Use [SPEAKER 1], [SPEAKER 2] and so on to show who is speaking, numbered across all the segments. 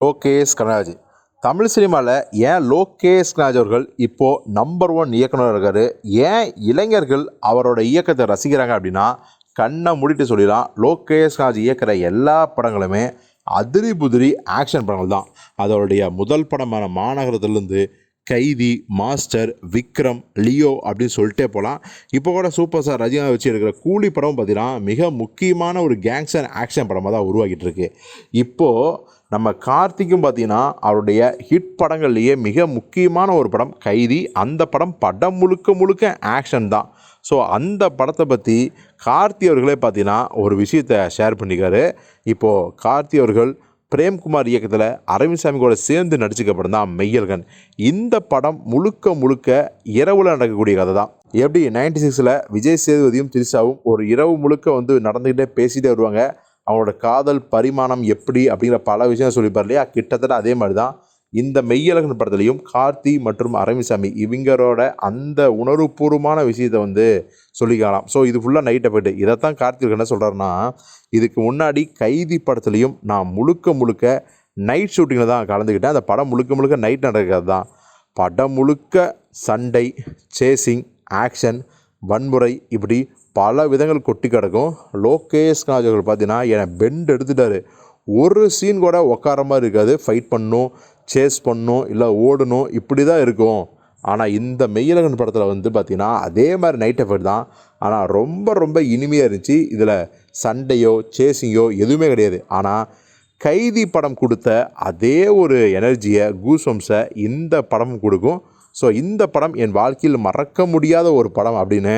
[SPEAKER 1] லோகேஷ் கனராஜ் தமிழ் சினிமாவில் ஏன் லோகேஷ் கனராஜ் அவர்கள் இப்போது நம்பர் ஒன் இயக்குனர் இருக்கார்? ஏன் இளைஞர்கள் அவரோட இயக்கத்தை ரசிக்கிறாங்க அப்படின்னா கண்ணை மூடிட்டு சொல்லிடலாம். லோகேஷ் கனராஜ் இயக்கிற எல்லா படங்களுமே அதிரி புதிரி ஆக்ஷன் படங்கள் தான் அதோடைய முதல் படமான மாநகரத்துலேருந்து கைதி மாஸ்டர் விக்ரம் லியோ அப்படின்னு சொல்லிட்டே போகலாம் இப்போ கூட சூப்பர் ஸ்டார் ரஜினா வச்சு இருக்கிற கூலி படம் பார்த்தீங்கன்னா மிக முக்கியமான ஒரு கேங்ஸ்டர் ஆக்ஷன் படமாக தான் உருவாக்கிட்டு இருக்கு. இப்போது நம்ம கார்த்திக்கும் பார்த்தீங்கன்னா அவருடைய ஹிட் படங்கள்லேயே மிக முக்கியமான ஒரு படம் கைதி. அந்த படம் படம் முழுக்க முழுக்க ஆக்ஷன் தான். ஸோ அந்த படத்தை பற்றி கார்த்தி அவர்களே பார்த்தீங்கன்னா ஒரு விஷயத்தை ஷேர் பண்ணிக்காரு இப்போது கார்த்தி அவர்கள் பிரேம்குமார் இயக்கத்தில் அரவிந்த்சாமி கூட சேர்ந்து நடிச்சுக்க தான் மெய்யல்கன் இந்த படம் முழுக்க முழுக்க இரவில் நடக்கக்கூடிய கதை தான். எப்படி நைன்டி சிக்ஸில் விஜய் சேதுபதியும் திரிஷாவும் ஒரு இரவு முழுக்க வந்து நடந்துக்கிட்டே பேசிகிட்டே வருவாங்க. அவங்களோட காதல் பரிமாணம் எப்படி அப்படிங்கிற பல விஷயம் சொல்லிப்பார் இல்லையா? கிட்டத்தட்ட அதே மாதிரி தான். இந்த மெய்யழகன் படத்துலையும் கார்த்தி மற்றும் அரவிசாமி இவங்களோட அந்த உணர்வுபூர்வமான விஷயத்தை வந்து சொல்லிக்கலாம் ஸோ இது ஃபுல்லாக நைட் எஃபெக்ட் இதைத்தான் கார்த்திக் என்ன சொல்கிறாருன்னா இதுக்கு முன்னாடி கைதி படத்துலையும் நான் முழுக்க முழுக்க நைட் ஷூட்டிங்கில் தான் கலந்துக்கிட்டேன். அந்த படம் முழுக்க முழுக்க நைட் நடக்கிறது தான் படம் முழுக்க சண்டை சேசிங் ஆக்ஷன் வன்முறை இப்படி பல விதங்கள் கொட்டி கிடக்கும். லோகேஷ் கனாஜ் பார்த்தீங்கன்னா என்னை பெண்ட் எடுத்துட்டாரு. ஒரு சீன் கூட உட்கார மாதிரி இருக்காது. ஃபைட் பண்ணும். சேஸ் பண்ணணும் இல்லை ஓடணும் இப்படி தான் இருக்கும். ஆனால் இந்த மெய்யழகன் படத்தில் வந்து பார்த்திங்கன்னா அதே மாதிரி நைட் எஃபர்ட் தான். ஆனால் ரொம்ப ரொம்ப இனிமையாக இருந்துச்சு. இதில் சண்டையோ சேசிங்கோ எதுவுமே கிடையாது. ஆனால் கைதி படம் கொடுத்த அதே ஒரு எனர்ஜியை கூஸ்வம்ஸை இந்த படமும் கொடுக்கும். ஸோ இந்த படம் என் வாழ்க்கையில் மறக்க முடியாத ஒரு படம் அப்படின்னு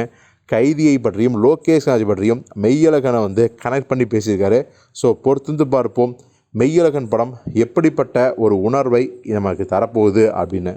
[SPEAKER 1] கைதியை பற்றியும் லோகேஷ் ராஜ் பற்றியும் மெய்யழகனை வந்து கனெக்ட் பண்ணி பேசியிருக்காரு. ஸோ பொறுத்திருந்து பார்ப்போம். மெய்யழகன் படம் எப்படிப்பட்ட ஒரு உணர்வை நமக்கு தரப்போகுது அப்படின்னு